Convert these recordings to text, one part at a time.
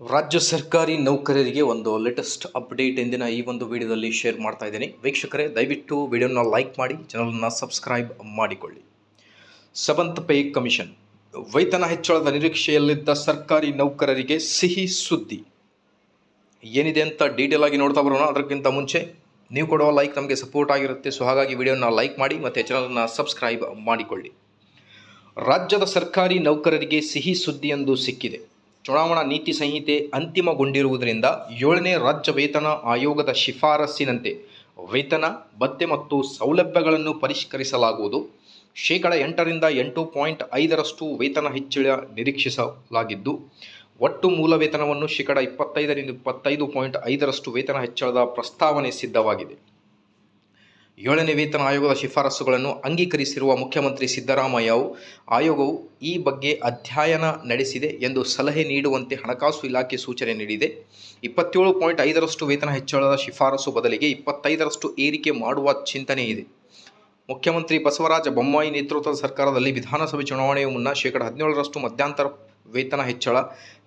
ರಾಜ್ಯ ಸರ್ಕಾರಿ ನೌಕರರಿಗೆ ಒಂದು ಲೇಟೆಸ್ಟ್ ಅಪ್ಡೇಟ್ ಎಂದಿನ ಈ ಒಂದು ವಿಡಿಯೋದಲ್ಲಿ ಶೇರ್ ಮಾಡ್ತಾ ಇದ್ದೀನಿ. ವೀಕ್ಷಕರೇ, ದಯವಿಟ್ಟು ವಿಡಿಯೋನ ಲೈಕ್ ಮಾಡಿ ಚಾನಲ್ನ ಸಬ್ಸ್ಕ್ರೈಬ್ ಮಾಡಿಕೊಳ್ಳಿ. ಸೆವೆಂತ್ ಪೇ ಕಮಿಷನ್ ವೇತನ ಹೆಚ್ಚಳದ ನಿರೀಕ್ಷೆಯಲ್ಲಿದ್ದ ಸರ್ಕಾರಿ ನೌಕರರಿಗೆ ಸಿಹಿ ಸುದ್ದಿ. ಏನಿದೆ ಅಂತ ಡೀಟೇಲ್ ಆಗಿ ನೋಡ್ತಾ ಬರೋಣ. ಅದಕ್ಕಿಂತ ಮುಂಚೆ ನೀವು ಕೊಡುವ ಲೈಕ್ ನಮಗೆ ಸಪೋರ್ಟ್ ಆಗಿರುತ್ತೆ. ಸೊ ಹಾಗಾಗಿ ವಿಡಿಯೋನ ಲೈಕ್ ಮಾಡಿ ಮತ್ತು ಚಾನಲ್ನ ಸಬ್ಸ್ಕ್ರೈಬ್ ಮಾಡಿಕೊಳ್ಳಿ. ರಾಜ್ಯದ ಸರ್ಕಾರಿ ನೌಕರರಿಗೆ ಸಿಹಿ ಸುದ್ದಿಯೊಂದು ಸಿಕ್ಕಿದೆ. ಚುನಾವಣಾ ನೀತಿ ಸಂಹಿತೆ ಅಂತಿಮಗೊಂಡಿರುವುದರಿಂದ ಏಳನೇ ರಾಜ್ಯ ವೇತನ ಆಯೋಗದ ಶಿಫಾರಸ್ಸಿನಂತೆ ವೇತನ, ಭತ್ತೆ ಮತ್ತು ಸೌಲಭ್ಯಗಳನ್ನು ಪರಿಷ್ಕರಿಸಲಾಗುವುದು. ಶೇಕಡ ಎಂಟರಿಂದ ಎಂಟು ಪಾಯಿಂಟ್ ಐದರಷ್ಟು ವೇತನ ಹೆಚ್ಚಳ ನಿರೀಕ್ಷಿಸಲಾಗಿದ್ದು, ಒಟ್ಟು ಮೂಲ ವೇತನವನ್ನು ಶೇಕಡ ಇಪ್ಪತ್ತೈದರಿಂದ ಇಪ್ಪತ್ತೈದು ಪಾಯಿಂಟ್ ಐದರಷ್ಟು ವೇತನ ಹೆಚ್ಚಳದ ಪ್ರಸ್ತಾವನೆ ಸಿದ್ಧವಾಗಿದೆ. ಏಳನೇ ವೇತನ ಆಯೋಗದ ಶಿಫಾರಸುಗಳನ್ನು ಅಂಗೀಕರಿಸಿರುವ ಮುಖ್ಯಮಂತ್ರಿ ಸಿದ್ದರಾಮಯ್ಯವು, ಆಯೋಗವು ಈ ಬಗ್ಗೆ ಅಧ್ಯಯನ ನಡೆಸಿದೆ ಎಂದು ಸಲಹೆ ನೀಡುವಂತೆ ಹಣಕಾಸು ಇಲಾಖೆ ಸೂಚನೆ ನೀಡಿದೆ. ಇಪ್ಪತ್ತೇಳು ಪಾಯಿಂಟ್ ಐದರಷ್ಟು ವೇತನ ಹೆಚ್ಚಳದ ಶಿಫಾರಸು ಬದಲಿಗೆ ಇಪ್ಪತ್ತೈದರಷ್ಟು ಏರಿಕೆ ಮಾಡುವ ಚಿಂತನೆ ಇದೆ. ಮುಖ್ಯಮಂತ್ರಿ ಬಸವರಾಜ ಬೊಮ್ಮಾಯಿ ನೇತೃತ್ವದ ಸರ್ಕಾರದಲ್ಲಿ ವಿಧಾನಸಭೆ ಚುನಾವಣೆಯ ಮುನ್ನ ಶೇಕಡ ಹದಿನೇಳರಷ್ಟು ಮಧ್ಯಂತರ ವೇತನ ಹೆಚ್ಚಳ,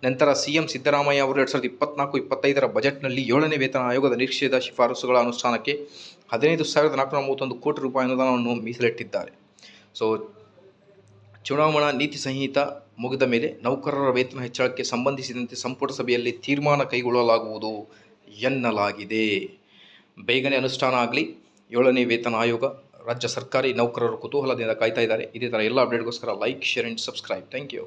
ನಂತರ ಸಿಎಂ ಸಿದ್ದರಾಮಯ್ಯ ಅವರು ಎರಡು ಸಾವಿರದ ಇಪ್ಪತ್ನಾಲ್ಕು, ಇಪ್ಪತ್ತೈದರ ಬಜೆಟ್ನಲ್ಲಿ ಏಳನೇ ವೇತನ ಆಯೋಗದ ನಿರೀಕ್ಷೆಯ ಶಿಫಾರಸುಗಳ ಅನುಷ್ಠಾನಕ್ಕೆ ಹದಿನೈದು ಸಾವಿರದ ನಾಲ್ಕುನೂರ ಮೂವತ್ತೊಂದು ಕೋಟಿ ರೂಪಾಯಿ ಅನುದಾನವನ್ನು ಮೀಸಲಿಟ್ಟಿದ್ದಾರೆ. ಸೊ ಚುನಾವಣಾ ನೀತಿ ಸಂಹಿತ ಮುಗಿದ ಮೇಲೆ ನೌಕರರ ವೇತನ ಹೆಚ್ಚಳಕ್ಕೆ ಸಂಬಂಧಿಸಿದಂತೆ ಸಂಪುಟ ಸಭೆಯಲ್ಲಿ ತೀರ್ಮಾನ ಕೈಗೊಳ್ಳಲಾಗುವುದು ಎನ್ನಲಾಗಿದೆ. ಬೇಗನೆ ಅನುಷ್ಠಾನ ಆಗಲಿ. ಏಳನೇ ವೇತನ ಆಯೋಗ, ರಾಜ್ಯ ಸರ್ಕಾರಿ ನೌಕರರು ಕುತೂಹಲದಿಂದ ಕಾಯ್ತಾ ಇದ್ದಾರೆ. ಇದೇ ಥರ ಎಲ್ಲ ಅಪ್ಡೇಟ್ಗೋಸ್ಕರ like share and subscribe thank you